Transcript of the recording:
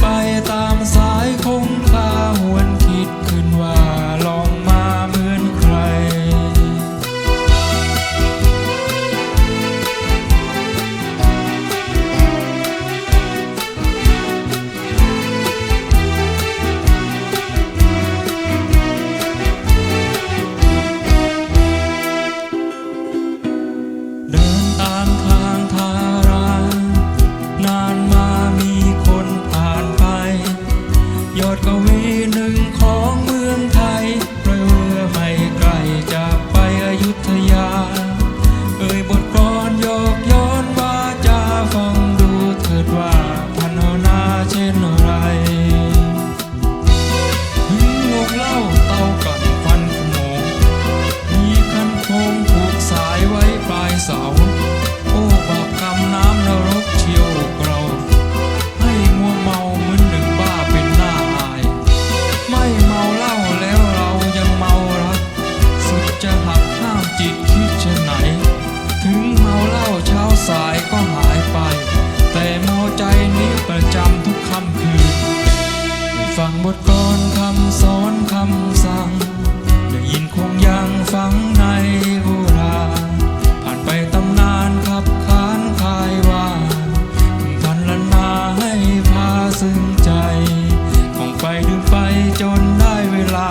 ไปตามสาย your going ฟังบทกรคำสอนคำสั่งได้ยินคงยังฟังในโบราณผ่านไปตำนานขับขานคายว่าพันลนาให้พาซึ้งใจ ของไปดึงไปจนได้เวลา